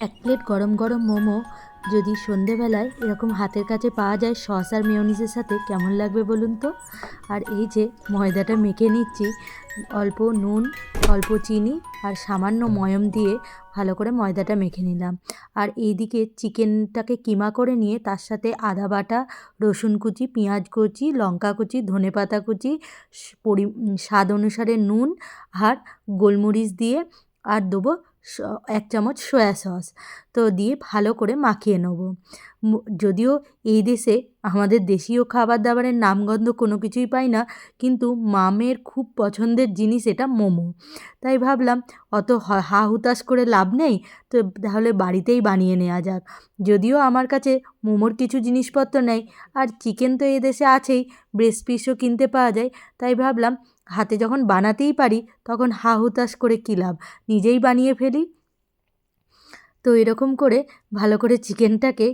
এক প্লেট গরম গরম মোমো যদি সন্ধেবেলায় এরকম হাতের কাছে পাওয়া যায় সস আর মেয়নিজের সাথে, কেমন লাগবে বলুন তো? আর এই যে ময়দাটা মেখে নিচ্ছি, অল্প নুন, অল্প চিনি আর সামান্য ময়ম দিয়ে ভালো করে ময়দাটা মেখে নিলাম। আর এইদিকে চিকেনটাকে কিমা করে নিয়ে তার সাথে আদা বাটা, রসুন কুচি, পেঁয়াজ কুচি, লঙ্কা কুচি ধনেপাতা কুচি পরি স্বাদ অনুসারে নুন আর গোলমরিচ দিয়ে আর দেবো এক চামচ সয়া সস। তো দিয়ে ভালো করে মাখিয়ে নেব। যদিও এই দেশে আমাদের দেশীয় খাবার দাবারের নামগন্ধ কোনো কিছুই পাই না, কিন্তু মামের খুব পছন্দের জিনিস এটা মোমো। তাই ভাবলাম, অত হা হুতাশ করে লাভ নেই, তো তাহলে বাড়িতেই বানিয়ে নেওয়া যাক। যদিও আমার কাছে মোমোর কিছু জিনিসপত্র নেই, আর চিকেন তো এই দেশে আছেই, ব্রেস্ট পিসও কিনতে পাওয়া যায়, তাই ভাবলাম হাতে যখন বানাতেই পারি, তখন হা হুতাশ করে কী লাভ? নিজেই বানিয়ে ফেলি। তো এরকম করে ভালো করে চিকেনটাকে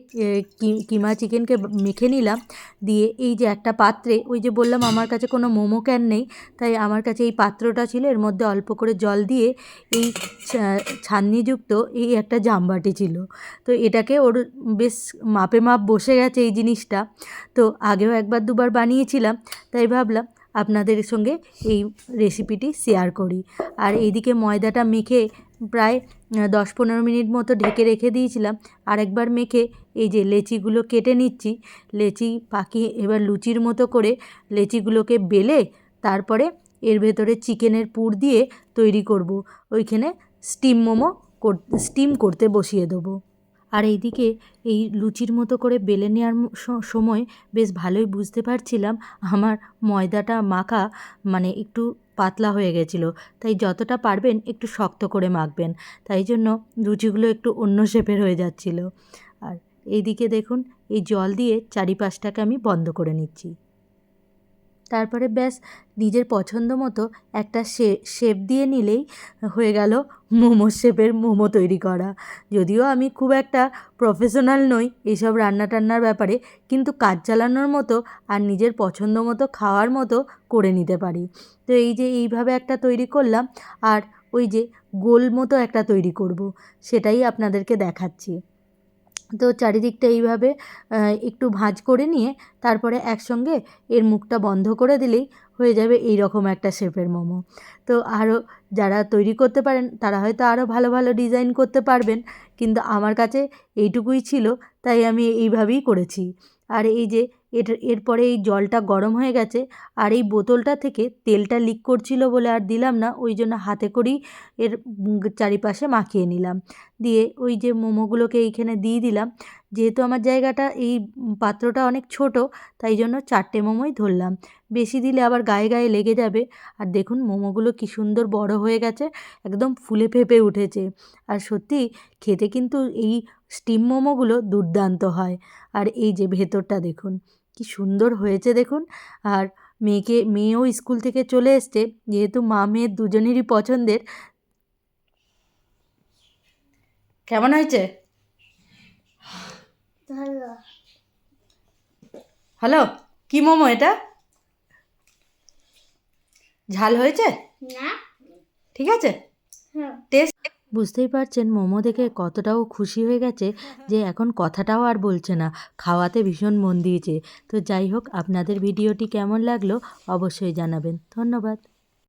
কিমা চিকেনকে মেখে নিলাম। দিয়ে এই যে একটা পাত্রে, ওই যে বললাম আমার কাছে কোনো মোমো ক্যান নেই, তাই আমার কাছে এই পাত্রটা ছিল। এর মধ্যে অল্প করে জল দিয়ে এই ছান্নিযুক্ত এই একটা জামবাটি ছিল। তো এটাকে ওর বেশ মাপে মাপ বসে গেছে এই জিনিসটা। তো আগেও একবার দুবার বানিয়েছিলাম, তাই ভাবলাম আপনাদের সঙ্গে এই রেসিপিটি শেয়ার করি। আর এইদিকে ময়দাটা মেখে প্রায় দশ পনেরো মিনিট মতো ঢেকে রেখে দিয়েছিলাম। আরেকবার মেখে এই যে লেচিগুলো কেটে নিচ্ছি। লেচি পাকিয়ে এবার লুচির মতো করে লেচিগুলোকে বেলে তারপরে এর ভেতরে চিকেনের পুর দিয়ে তৈরি করব। ওইখানে স্টিম মোমো স্টিম করতে বসিয়ে দেবো। আর এইদিকে এই লুচির মতো করে বেলে নেওয়ার সময় বেশ ভালোই বুঝতে পারছিলাম আমার ময়দাটা মাখা মানে একটু পাতলা হয়ে গেছিল। তাই যতটা পারবেন একটু শক্ত করে মাখবেন। তাই জন্য লুচিগুলো একটু অন্য শেপের হয়ে যাচ্ছিল। আর এইদিকে দেখুন, এই জল দিয়ে চারিপাশটাকে আমি বন্ধ করে নিচ্ছি। তারপরে ব্যাস নিজের পছন্দ মতো একটা শেপ দিয়ে নিলেই হয়ে গেল মোমো শেপের মোমো তৈরি করা। যদিও আমি খুব একটা প্রফেশনাল নই এইসব রান্না টান্নার ব্যাপারে, কিন্তু কাজ চালানোর মতো আর নিজের পছন্দ মতো খাওয়ার মতো করে নিতে পারি। তো এই যে এইভাবে একটা তৈরি করলাম আর ওই যে গোল মতো একটা তৈরি করব, সেটাই আপনাদেরকে দেখাচ্ছি। তো চারিদিকটা এইভাবে একটু ভাঁজ করে নিয়ে তারপরে একসঙ্গে এর মুখটা বন্ধ করে দিলেই হয়ে যাবে এই রকম একটা শেপের মোমো। তো আরও যারা তৈরি করতে পারেন, তারা হয়তো আরও ভালো ভালো ডিজাইন করতে পারবেন, কিন্তু আমার কাছে এইটুকুই ছিল, তাই আমি এইভাবেই করেছি। আর এই যে এর, এরপরে এই জলটা গরম হয়ে গেছে আর এই বোতলটা থেকে তেলটা লিক করছিল বলে আর দিলাম না, ওই জন্য হাতে করেই এর চারিপাশে মাখিয়ে নিলাম। দিয়ে ওই যে মোমোগুলোকে এইখানে দিয়ে দিলাম। যেহেতু আমার জায়গাটা এই পাত্রটা অনেক ছোট, তাই জন্য চারটে মোমোই ধরলাম। বেশি দিলে আবার গায়ে গায়ে লেগে যাবে। আর দেখুন মোমোগুলো কি সুন্দর বড় হয়ে গেছে, একদম ফুলে ফেপে উঠেছে। আর সত্যি খেতে কিন্তু এই স্টিম মোমোগুলো দুর্দান্ত হয়। আর এই যে ভেতরটা দেখুন কি সুন্দর হয়েছে দেখুন। আর মেয়েকে মেয়েও স্কুল থেকে চলে এসছে। যেহেতু মা মেয়ের দুজনেরই পছন্দের। কেমন হয়েছে? হ্যালো কি মোমো এটা? ঝাল হয়েছে? না। ঠিক আছে। হ্যাঁ। টেস্ট বুঝতেই পারছেন মোমো দেখে কতটাও খুশি হয়ে গেছে যে এখন কথাটাও আর বলছে না, খাওয়াতে ভীষণ মন দিয়েছে। তো যাই হোক, আপনাদের ভিডিওটি কেমন লাগল অবশ্যই জানাবেন। ধন্যবাদ।